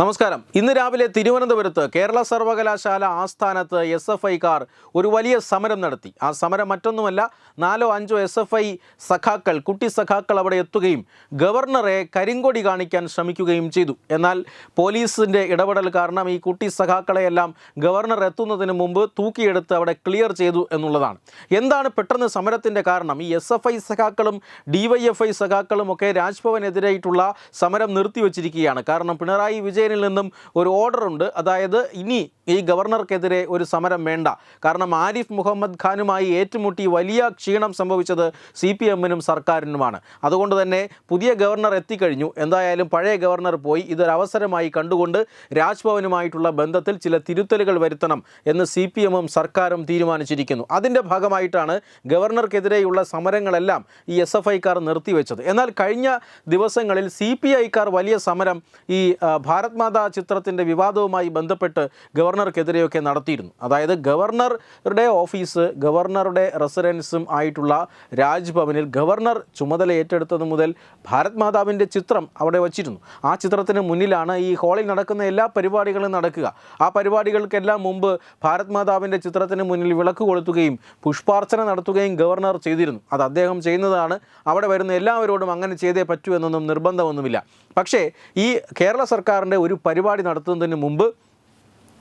നമസ്കാരം. ഇന്ന് രാവിലെ തിരുവനന്തപുരത്ത് കേരള സർവകലാശാല ആസ്ഥാനത്ത് എസ് എഫ് ഐക്കാർ ഒരു വലിയ സമരം നടത്തി. ആ സമരം മറ്റൊന്നുമല്ല നാലോ അഞ്ചോ എസ് എഫ് ഐ സഖാക്കൾ കുട്ടി സഖാക്കൾ അവിടെ എത്തുകയും ഗവർണറെ കരിങ്കൊടി കാണിക്കാൻ ശ്രമിക്കുകയും ചെയ്തു. എന്നാൽ പോലീസിന്റെ ഇടപെടൽ കാരണം ഈ കുട്ടി സഖാക്കളെയെല്ലാം ഗവർണർ എത്തുന്നതിന് മുമ്പ് തൂക്കിയെടുത്ത് അവിടെ ക്ലിയർ ചെയ്തു എന്നുള്ളതാണ്. എന്താണ് പെട്ടെന്ന് സമരത്തിന്റെ കാരണം? ഈ എസ് എഫ് ഐ സഖാക്കളും ഡി വൈ എഫ് ഐ സഖാക്കളും ഒക്കെ രാജ്ഭവനെതിരായിട്ടുള്ള സമരം നിർത്തിവച്ചിരിക്കുകയാണ്. കാരണം പിണറായി വിജയനിൽ നിന്നും ഒരു ഓർഡർ ഉണ്ട്. അതായത് ഇനി ഈ ഗവർണർക്കെതിരെ ഒരു സമരം വേണ്ട. കാരണം ആരിഫ് മുഹമ്മദ് ഖാനുമായി ഏറ്റുമുട്ടി വലിയ ക്ഷീണം സംഭവിച്ചത് സി പി എമ്മിനും സർക്കാരിനുമാണ്. അതുകൊണ്ട് തന്നെ പുതിയ ഗവർണർ എത്തിക്കഴിഞ്ഞു. എന്തായാലും പഴയ ഗവർണർ പോയി ഇതൊരവസരമായി കണ്ടുകൊണ്ട് രാജ്ഭവനുമായിട്ടുള്ള ബന്ധത്തിൽ ചില തിരുത്തലുകൾ വരുത്തണം എന്ന് സി പി എമ്മും സർക്കാരും തീരുമാനിച്ചിരിക്കുന്നു. അതിന്റെ ഭാഗമായിട്ടാണ് ഗവർണർക്കെതിരെയുള്ള സമരങ്ങളെല്ലാം ഈ എസ് എഫ് ഐക്കാർ നിർത്തിവെച്ചത്. എന്നാൽ കഴിഞ്ഞ ദിവസങ്ങളിൽ സി പി ഐക്കാർ വലിയ സമരം ഈ ഭാരത് മാതാ ചിത്രത്തിന്റെ വിവാദവുമായി ബന്ധപ്പെട്ട് ഗവർണർക്കെതിരെയൊക്കെ നടത്തിയിരുന്നു. അതായത് ഗവർണറുടെ ഓഫീസ് ഗവർണറുടെ റെസിഡൻസും ആയിട്ടുള്ള രാജ്ഭവനിൽ ഗവർണർ ചുമതല ഏറ്റെടുത്തത് മുതൽ ഭാരത് മാതാവിന്റെ ചിത്രം അവിടെ വച്ചിരുന്നു. ആ ചിത്രത്തിന് മുന്നിലാണ് ഈ ഹാളിൽ നടക്കുന്ന എല്ലാ പരിപാടികളും നടക്കുക. ആ പരിപാടികൾക്കെല്ലാം മുമ്പ് ഭാരത് മാതാവിന്റെ ചിത്രത്തിന് മുന്നിൽ വിളക്ക് കൊളുത്തുകയും പുഷ്പാർച്ചന നടത്തുകയും ഗവർണർ ചെയ്തിരുന്നു. അത് അദ്ദേഹം ചെയ്യുന്നതാണ്. അവിടെ വരുന്ന എല്ലാവരോടും അങ്ങനെ ചെയ്തേ പറ്റൂ എന്നൊന്നും നിർബന്ധമൊന്നുമില്ല. പക്ഷേ ഈ കേരള സർക്കാരിന്റെ ഒരു പരിപാടി നടത്തുന്നതിന് മുമ്പ്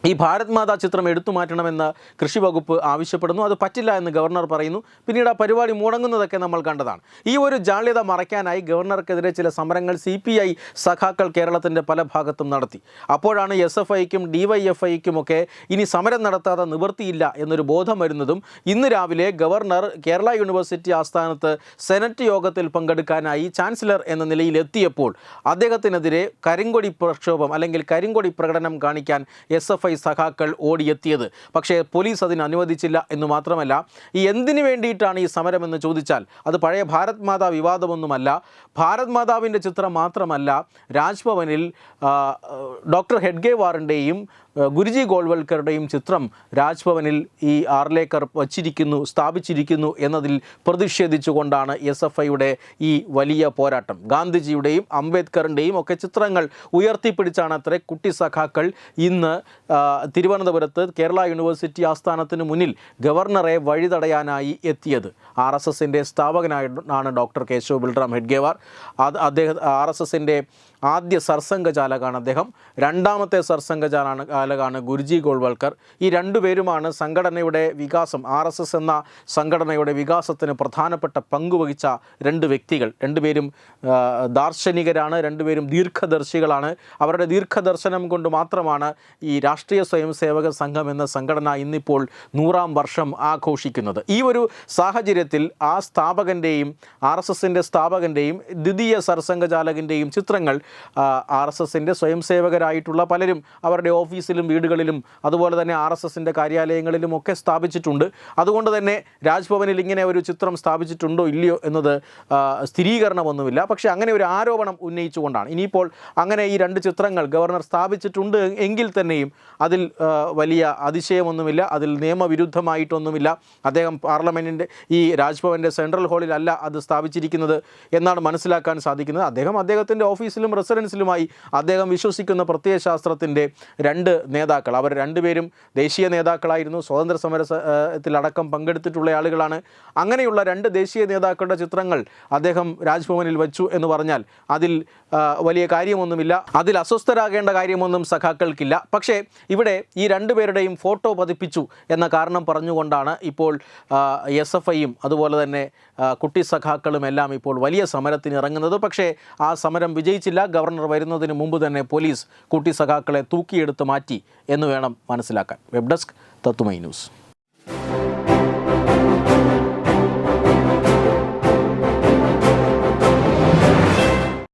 ഈ ഭാരത് മാതാ ചിത്രം എടുത്തു മാറ്റണമെന്ന് കൃഷി വകുപ്പ് ആവശ്യപ്പെടുന്നു. അത് പറ്റില്ല എന്ന് ഗവർണർ പറയുന്നു. പിന്നീട് ആ പരിപാടി മുടങ്ങുന്നതൊക്കെ നമ്മൾ കണ്ടതാണ്. ഈ ഒരു ജാള്യത മറയ്ക്കാനായി ഗവർണർക്കെതിരെ ചില സമരങ്ങൾ സി പി ഐ സഖാക്കൾ കേരളത്തിന്റെ പല ഭാഗത്തും നടത്തി. അപ്പോഴാണ് എസ് എഫ് ഐക്കും ഡി വൈ എഫ് ഐക്കും ഒക്കെ ഇനി സമരം നടത്താതെ നിവൃത്തിയില്ല എന്നൊരു ബോധം വരുന്നതും ഇന്ന് രാവിലെ ഗവർണർ കേരള യൂണിവേഴ്സിറ്റി ആസ്ഥാനത്ത് സെനറ്റ് യോഗത്തിൽ പങ്കെടുക്കാനായി ചാൻസലർ എന്ന നിലയിൽ എത്തിയപ്പോൾ അദ്ദേഹത്തിനെതിരെ കരിങ്കൊടി പ്രക്ഷോഭം അല്ലെങ്കിൽ കരിങ്കൊടി പ്രകടനം കാണിക്കാൻ എസ് എഫ് ഐ സഖാക്കൾ ഓടിയെത്തിയത്. പക്ഷേ പോലീസ് അതിന് അനുവദിച്ചില്ല എന്ന് മാത്രമല്ല ഈ എന്തിനു വേണ്ടിയിട്ടാണ് ഈ സമരമെന്ന് ചോദിച്ചാൽ അത് പഴയ ഭാരത് മാതാ വിവാദമൊന്നുമല്ല. ഭാരത് മാതാവിന്റെ ചിത്രം മാത്രമല്ല രാജ്ഭവനിൽ ഡോക്ടർ ഹെഡ്ഗേവാറിന്റെയും ഗുരുജി ഗോൾവൽക്കറുടെയും ചിത്രം രാജ്ഭവനിൽ ഈ ആർലേക്കർ വച്ചിരിക്കുന്നു സ്ഥാപിച്ചിരിക്കുന്നു എന്നതിൽ പ്രതിഷേധിച്ചുകൊണ്ടാണ് എസ് എഫ് ഐയുടെ ഈ വലിയ പോരാട്ടം. ഗാന്ധിജിയുടെയും അംബേദ്കറിന്റെയും ഒക്കെ ചിത്രങ്ങൾ ഉയർത്തിപ്പിടിച്ചാണ് അത്ര കുട്ടി സഖാക്കൾ ഇന്ന് തിരുവനന്തപുരത്ത് കേരള യൂണിവേഴ്സിറ്റി ആസ്ഥാനത്തിന് മുന്നിൽ ഗവർണറെ വഴിതടയാനായി എത്തിയത്. ആർ എസ് എസിന്റെ സ്ഥാപകനായിട്ടാണ് ഡോക്ടർ കേശവ് ബിൽറാം ഹെഡ്ഗേവാർ. അത് അദ്ദേഹം ആർ എസ് എസിന്റെ ആദ്യ സർസംഘചാലകാണ് അദ്ദേഹം. രണ്ടാമത്തെ സർസംഘചാലാണ് ചാലകാണ് ഗുരുജി ഗോൾവൽക്കർ. ഈ രണ്ടുപേരുമാണ് സംഘടനയുടെ വികാസം ആർ എസ് എസ് എന്ന സംഘടനയുടെ വികാസത്തിന് പ്രധാനപ്പെട്ട പങ്കുവഹിച്ച രണ്ട് വ്യക്തികൾ. രണ്ടുപേരും ദാർശനികരാണ് രണ്ടുപേരും ദീർഘദർശികളാണ്. അവരുടെ ദീർഘദർശനം കൊണ്ട് മാത്രമാണ് ഈ രാഷ്ട്രീയ സ്വയം സേവക സംഘം എന്ന സംഘടന ഇന്നിപ്പോൾ നൂറാം വർഷം ആഘോഷിക്കുന്നത്. ഈ ഒരു സാഹചര്യത്തിൽ ആ സ്ഥാപകന്റെയും ആർ എസ് എസിന്റെ സ്ഥാപകന്റെയും ദ്വിതീയ സർസംഘചാലകന്റെയും ചിത്രങ്ങൾ ആർ എസ് എസിന്റെ സ്വയം സേവകരായിട്ടുള്ള പലരും അവരുടെ ഓഫീസിലും വീടുകളിലും അതുപോലെ തന്നെ ആർ എസ് എസിന്റെ കാര്യാലയങ്ങളിലും ഒക്കെ സ്ഥാപിച്ചിട്ടുണ്ട്. അതുകൊണ്ട് തന്നെ രാജ്ഭവനിൽ ഇങ്ങനെ ഒരു ചിത്രം സ്ഥാപിച്ചിട്ടുണ്ടോ ഇല്ലയോ എന്നത് സ്ഥിരീകരണമൊന്നുമില്ല. പക്ഷേ അങ്ങനെ ഒരു ആരോപണം ഉന്നയിച്ചുകൊണ്ടാണ്. ഇനിയിപ്പോൾ അങ്ങനെ ഈ രണ്ട് ചിത്രങ്ങൾ ഗവർണർ സ്ഥാപിച്ചിട്ടുണ്ട് എങ്കിൽ തന്നെയും അതിൽ വലിയ അതിശയമൊന്നുമില്ല അതിൽ നിയമവിരുദ്ധമായിട്ടൊന്നുമില്ല. അദ്ദേഹം പാർലമെന്റിന്റെ ഈ രാജ്ഭവന്റെ സെൻട്രൽ ഹാളിലല്ല അത് സ്ഥാപിച്ചിരിക്കുന്നത് എന്നാണ് മനസ്സിലാക്കാൻ സാധിക്കുന്നത്. അദ്ദേഹം അദ്ദേഹത്തിന്റെ ഓഫീസിലും റെസിഡൻസിലുമായി അദ്ദേഹം വിശ്വസിക്കുന്ന പ്രത്യയശാസ്ത്രത്തിന്റെ രണ്ട് നേതാക്കൾ. അവർ രണ്ടുപേരും ദേശീയ നേതാക്കളായിരുന്നു. സ്വാതന്ത്ര്യ സമര സ- പങ്കെടുത്തിട്ടുള്ള ആളുകളാണ്. അങ്ങനെയുള്ള രണ്ട് ദേശീയ നേതാക്കളുടെ ചിത്രങ്ങൾ അദ്ദേഹം രാജ്ഭവനിൽ വച്ചു എന്ന് പറഞ്ഞാൽ അതിൽ വലിയ കാര്യമൊന്നുമില്ല. അതിൽ അസ്വസ്ഥരാകേണ്ട കാര്യമൊന്നും സഖാക്കൾക്കില്ല. പക്ഷേ ഇവിടെ ഈ രണ്ടുപേരുടെയും ഫോട്ടോ പതിപ്പിച്ചു എന്ന കാരണം പറഞ്ഞുകൊണ്ടാണ് ഇപ്പോൾ എസ് എഫ് ഐയും അതുപോലെ തന്നെ കുട്ടി സഖാക്കളും എല്ലാം ഇപ്പോൾ വലിയ സമരത്തിന് ഇറങ്ങുന്നത് പക്ഷേ ആ സമരം വിജയിച്ചില്ല. ഗവർണർ വരുന്നതിന് മുമ്പ് തന്നെ പോലീസ് കുട്ടി സഖാക്കളെ തൂക്കിയെടുത്ത് മാറ്റി എന്ന് വേണം മനസ്സിലാക്കാൻ. വെബ് ഡെസ്ക് തത്തുമൈ ന്യൂസ്.